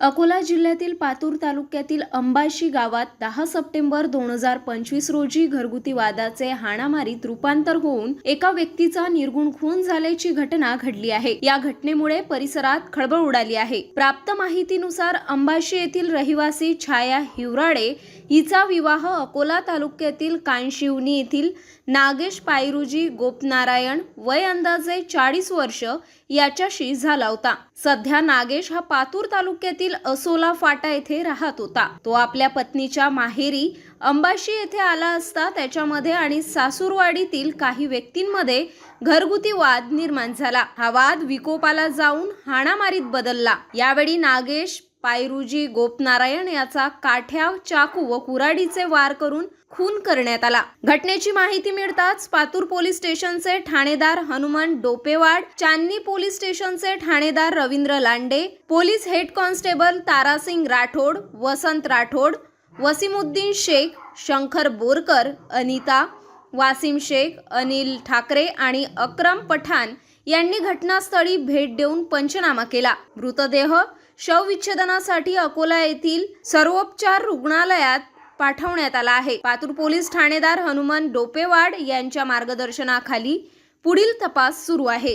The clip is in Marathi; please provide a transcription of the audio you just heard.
अकोला जिल्ह्यातील पातूर तालुक्यातील अंबाशी गावात दहा सप्टेंबर दोन हजार पंचवीस रोजी घरगुती वादाचे हाणामारीत रूपांतर होऊन एका व्यक्तीचा निर्गुण खून झाल्याची घटना घडली आहे. या घटनेमुळे परिसरात खळबळ उडाली आहे. प्राप्त माहितीनुसार अंबाशी येथील रहिवासी छाया हिवराडे हिचा विवाह अकोला तालुक्यातील कानशिवनी येथील नागेश पायरुजी गोपनारायण वय अंदाजे चाळीस वर्ष याच्याशी झाला होता. सध्या नागेश हा पातूर तालुक्यातील असोला फाटा येथे राहत होता. तो आपल्या पत्नीच्या माहेरी अंबाशी येथे आला असता त्याच्यामध्ये आणि सासूरवाडीतील काही व्यक्तींमध्ये घरगुती वाद निर्माण झाला. हा वाद विकोपाला जाऊन हाणामारीत बदलला. यावेळी नागेश पायरुजी गोपनारायण याचा काठ्या चाकू व कुराडीचे वार करून खून करण्यात आला. घटनेची माहिती मिळताच पातूर पोलीस स्टेशनचे ठाणेदार हनुमान डोपेवाड चांदणी पोलीस स्टेशनचे ठाणेदार Ravindra Lande police head constable Tarasingh Rathod Vasant Rathod Wasimuddin Shaikh Shankar Borkar Anita Wasim Shaikh Anil Thakare आणि अक्रम पठाण यांनी घटनास्थळी भेट देऊन पंचनामा केला. मृतदेह शवविच्छेदनासाठी अकोला येथील सर्वोपचार रुग्णालयात पाठवण्यात आला आहे. पातूर पोलीस ठाणेदार हनुमान डोपेवाड यांच्या मार्गदर्शनाखाली पुढील तपास सुरू आहे.